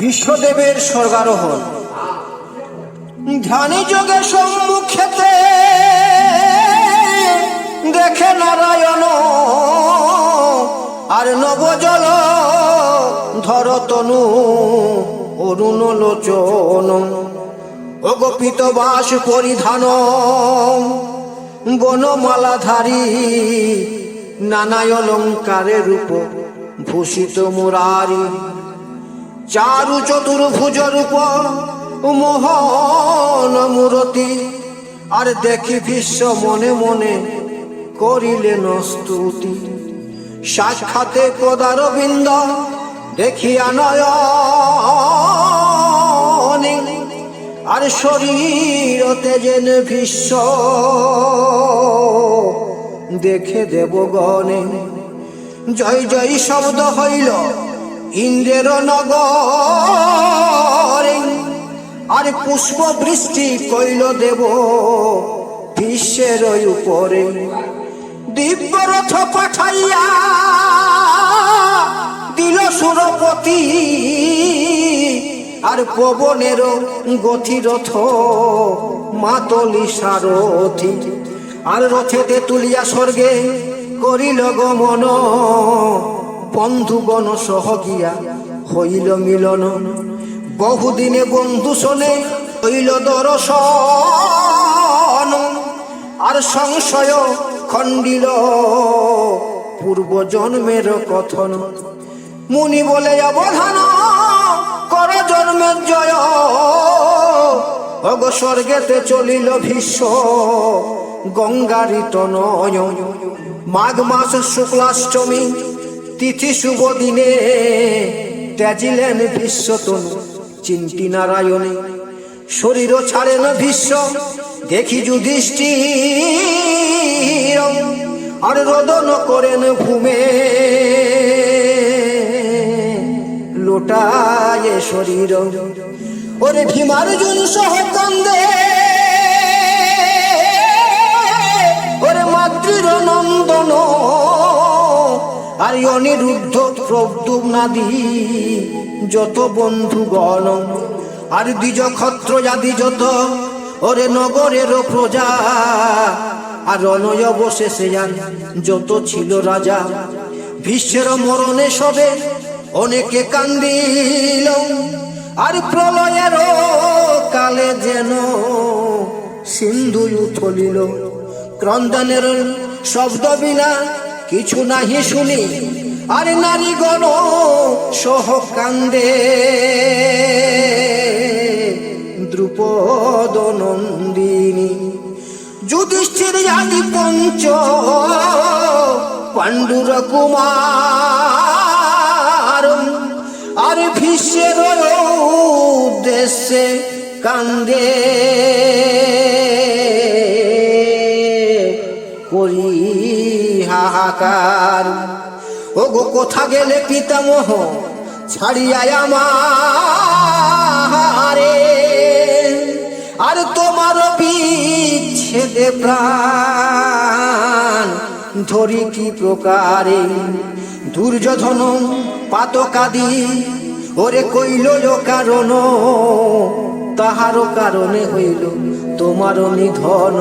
বিশ্বদেবের স্বর্গারোহণ। ধ্যানী যোগে সম্মুখেতে দেখে নারায়ণ, আর নবজল ধরতনু অরুণ লোচন। অগোপিত বাস পরিধান, বনমালাধারী নানায় অলঙ্কারের রূপ। ভূষিত মুরারি, চারু চতুর্ভুজ রূপ, মোহন মূরতি। আর দেখি বিশ্ব মনে মনে করিলেন স্তুতি। সাক্ষাতে পদারবিন্দ দেখিয়া নয়নে, আর শরীর তেজেন ভীষ্ম দেখে দেবগণে জয় জয় শব্দ হইল। ইন্দ্রের নগরে আর পুষ্প বৃষ্টি কইল, দেব, বিশ্বের উপরে দিব্য রথ পাঠাইয়া দিল সুরপতি। আর পবনের গতি রথ মাতলি সারথি। আর রথেতে তুলিয়া স্বর্গে করিল গমন বন্ধুগণ সহ গিয়া হইল মিলন। বহুদিনে বন্ধু শোনে হইল দর্শন। আর সংশয় খণ্ডিল পূর্ব জন্মের কথন। মুনি বলে, অবধান, কর জন্মের জয়। অগ স্বর্গেতে চলিল ভীষ্ম। গঙ্গারিত নয় মাঘ মাস শুক্লাষ্টমী, তিথি শুভ দিনে ত্যাজিলেন বিশ্বতনু চিন্তি নারায়ণে শরীর ছাড়েন ভীষ্ম, দেখি যুধিষ্ঠির। আর রোদন করেন ভূমে। লোটায় শরীর। ওরে ভীমার্জুন সহ কান্দে। মাতৃর আর অনিরুদ্ধ প্রদ্যুম্নাদি যত বন্ধু বন্ধুগণ। আর দ্বিজ ক্ষত্র জাদি যত, ওরে নগরের প্রজা। আর অনয় অবশেষে আর যত ছিল রাজা। ভীষ্মের মরণে সবে অনেকে কান্দিল। আর প্রলয়ের কালে যেন সিন্ধু উথলিল। ক্রন্দনের শব্দ বিনা কিছু নাহি শুনি। আর নারীগণ সহ কান্দে। দ্রুপদ নন্দিনী যুধিষ্ঠির আদি পঞ্চ, পাণ্ডুর কুমার, আর ভীষ্মের উদ্দেশ্যে কান্দে। হাহাকার ও গো কোথা গেলে পিতামহ ছাড়িয়ায় আমারে? আর তোমার বিচ্ছেদে প্রাণ ধরি কি প্রকারে? দুর্যোধন পাতকাদি, ওরে কইল কারণ, তাহারও কারণে হইল তোমার নিধন।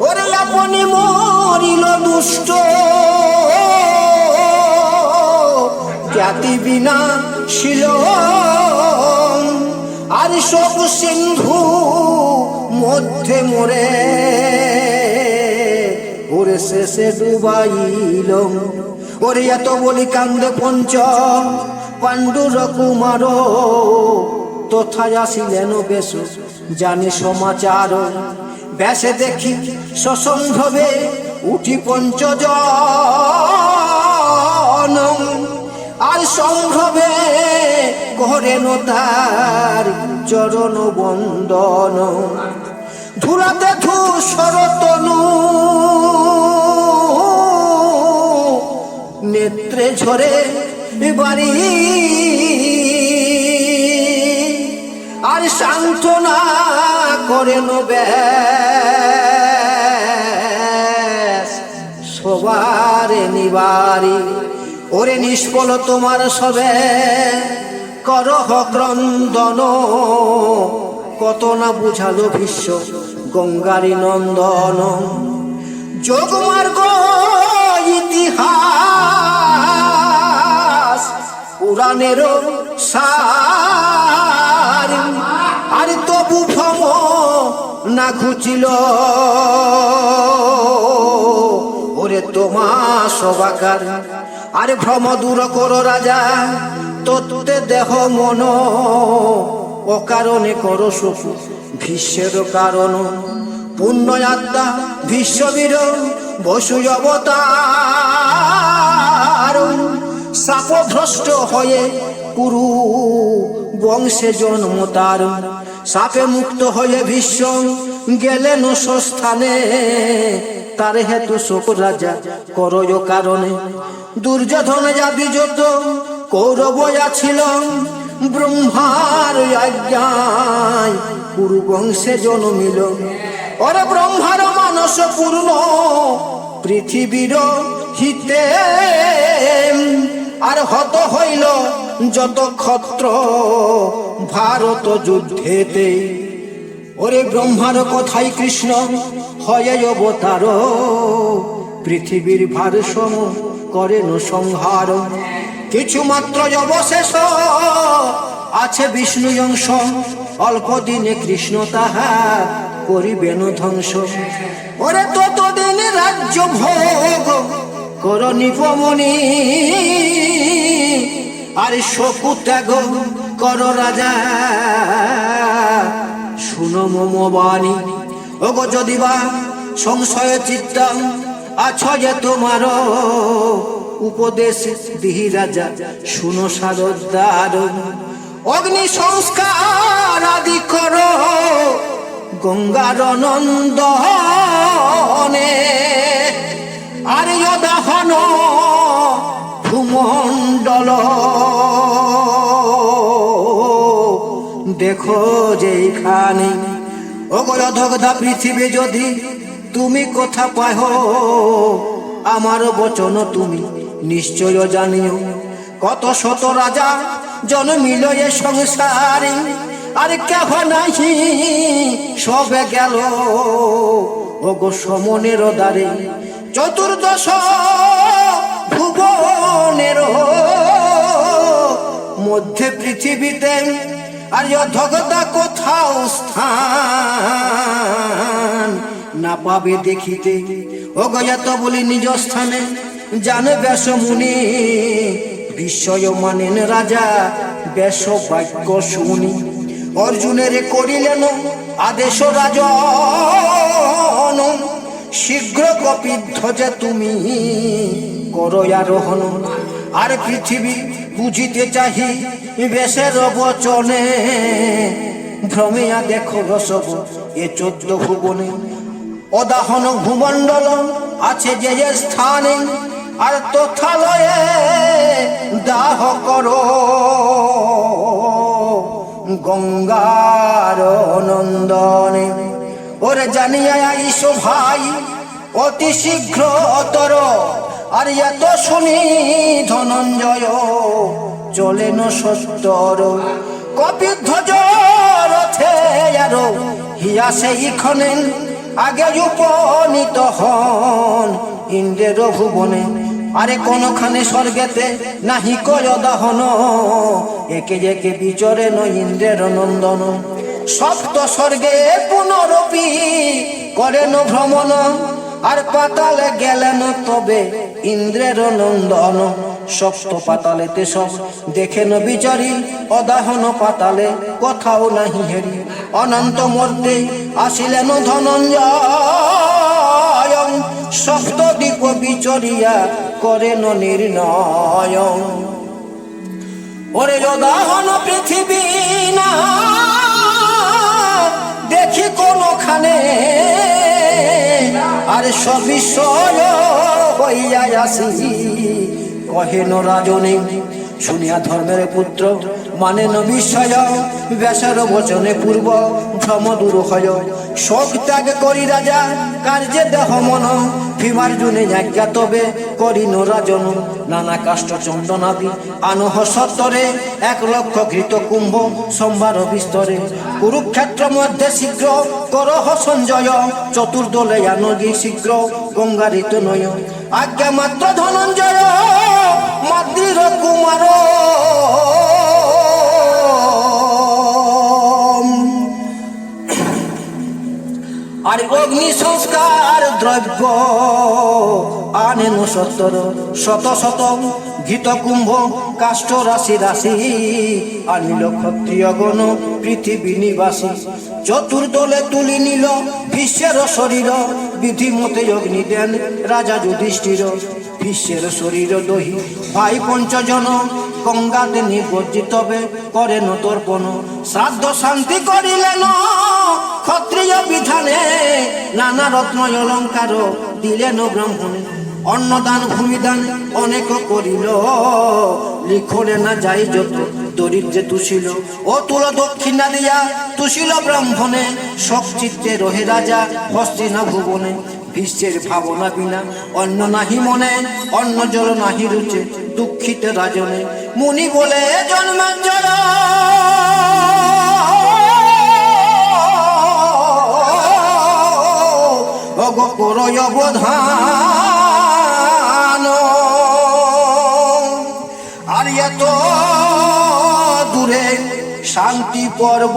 ওরে আপনি মরিল দুষ্ট। জ্ঞাতি বিনা ছিল আর সব সিন্ধু মধ্যে মোরে। ওরে শেষে ডুবাইল ওরে এত বলি কান্দে পঞ্চ পাণ্ডুর কুমার। তথায় আসিলেন বেশ, জানি সমাচার। ব্যাসে দেখি সসম্ভবে উঠি পঞ্চজন। আর সম্ভবে ঘরে তার চরণ বন্দন। ধুলাতে ধূসর তনু নেত্রে ঝরে বাড়ি। আর সান্ত্বনা করেন ব্যাস নিবারি ওরে নিষ্ফল তোমার সবে। করহ ক্রন্দন কত না বুঝালো বিশ্ব গঙ্গারি নন্দন। যোগমার্গ ইতিহাস পুরাণের আর তবু ভ্রম না ঘুচিল। তোমা সবাকার আরে ভ্রম দূর করো রাজা, তত্ত্বে দেহ মন। অকারণে করো সুখ, ভীষ্মের কারণ। পুণ্য আত্মা বিশ্ববীর বসু অবতার। সাপভ্রষ্ট হয়ে কুরু বংশে জন্ম তার। সাপে মুক্ত হয়ে বিশ্ব গেলেন স্থানে তার হেতু শোক রাজা করয় কারণে। দুর্যোধন যাবি যত কৌরব ছিল। ব্রহ্মার আজ্ঞায় কুরু বংশে জন্মিল। ওরে ব্রহ্মার মানস পূর্ণ, পৃথিবীর হিতে আর হত হইল যত ক্ষত্র ভারত যুদ্ধেতে। ওরে ব্রহ্মার কথাই কৃষ্ণ, হয় অবতার পৃথিবীর ভারসম করেন সংহার কিছু মাত্র অবশেষ আছে বিষ্ণু অংশ, অল্প দিনে কৃষ্ণ তাহা করিবেন ধ্বংস। ওরে ততদিন রাজ্য ভোগ কর নিপমণি, আর শকু ত্যাগ কর রাজা। শুনো মম বাণী। ওগো যদি বা সংশয় চিত্ত, আছ যে তোমার উপদেশ দিহি রাজা, শুনো সারদার অগ্নি সংস্কার আদি করো, গঙ্গার নন্দনে। আর দাহন ভূমণ্ডল দেখো যেখানে অগরধগধা পৃথিবী যদি তুমি কথা পাহ আমার বচন তুমি নিশ্চয় জানিও। কত শত রাজা জন্মিল এ সংসারে, আর কেহ নাহি, সবে গেল ওগো সমনের দ্বারে। চতুর্দশ ভুবনের মধ্যে পৃথিবীতে আর অধগতা কোথাও স্থান না পাবে দেখিতে। ও গয়াত বলি নিজ স্থানে, জানে ব্যাস মুনি, বিস্ময় মানেন রাজা, ব্যাস বাক্য শুনি। অর্জুনের করিলেন আদেশ রাজন, শীঘ্র কপিধ্ব যে তুমি করো আরোহণ। আর পৃথিবী বুঝিতে চাহি, বেশের বচনে। ভ্রমিয়া দেখো রসব, এ চোদ্দ ভুবনে। অদাহন ভূমণ্ডল আছে যে যে স্থানে, আর তথালয়ে দাহ করো। গঙ্গার নন্দনে। ওরে জানিয়া আইসো ভাই, অতি শীঘ্র অতর। আর এত শুনি ধনঞ্জয় চলেন সত্তর। কপিধ্বজ রথে আর, হিয়া সেইখানে আগে উপনীত হন ইন্দ্রের ভুবনে। আরে কোনখানে স্বর্গেতে নাহি কয় দাহন একে একে বিচরে ন ইন্দ্রের নন্দন। সপ্ত স্বর্গে পুনরপি করেন ভ্রমণ, আর পাতালে গেলেন তবে ইন্দ্রের নন্দন, সপ্ত পাতালেতে সব দেখেন বিচারি, অদাহন পাতালে, কোথাও নাহি হেরি। অনন্ত মূর্তি আসিলেন ধনঞ্জয় সপ্ত দ্বীপ বিচরিয়া করেন নির্ণয় ওরে অদাহন পৃথিবী না, দেখি কোনখানে। আর সবিষয় হইয়া আসি। কহেন রাজনী শুনিয়া ধর্মের পুত্র মানে বিষয় ব্যাসের বচনে পূর্ব ভ্রম দূর হয়। শোক ত্যাগ করি রাজা, কার্যে দেহ মন ভীমার্জুনে আজ্ঞা তবে করি রাজন নানা কাষ্ট চন্দনাদি আনহ সত্তরে এক লক্ষ ঘৃত কুম্ভ সম্ভার বিস্তরে। কুরুক্ষেত্র মধ্যে শীঘ্র করহ সঞ্জয়, চতুর্দলে আনগি শীঘ্র গঙ্গারিত নয়। আজ্ঞা মাত্র ধনঞ্জয় মাদ্রির কুমার আর অগ্নি সংস্কার দ্রব্য আনেন সত্তর, শত শত ঘিত কুম্ভ কাষ্ঠ রাশি। রাশি আনিল ক্ষত্রিয় গণ, পৃথিবী নিবাসী। চতুর্দলে তুলি নিল বিশ্বের শরীর। বিধি মতে অগ্নি দেন রাজা যুধিষ্ঠির। বিশ্বের শরীর দহি, ভাই পঞ্চজন। গঙ্গাতে নিবজ্জিতবে করেন তর্পণ শ্রাদ্ধ শান্তি করিলেন। ক্ষত্রিয় বিধানে নানা রত্ন অলঙ্কার দিলেন ব্রাহ্মণে। অন্নদান, ভূমিদান অনেক করিল। লিখলে না যাই যত, দরিদ্রে তুষিল। ও তুল দক্ষিণা দিয়া তুষিল ব্রাহ্মণে চিত্তে রহে রাজা হস্তিনা ভুবনে। বিশ্বের ভাবনা বিনা অন্য নাহি মনে অন্য জল নাহি রুচে দুঃখিত রাজনে। মুনি বলে, জন্মাঞ্জল! অগ করয় অবধান আর এত দূরে শান্তি পর্ব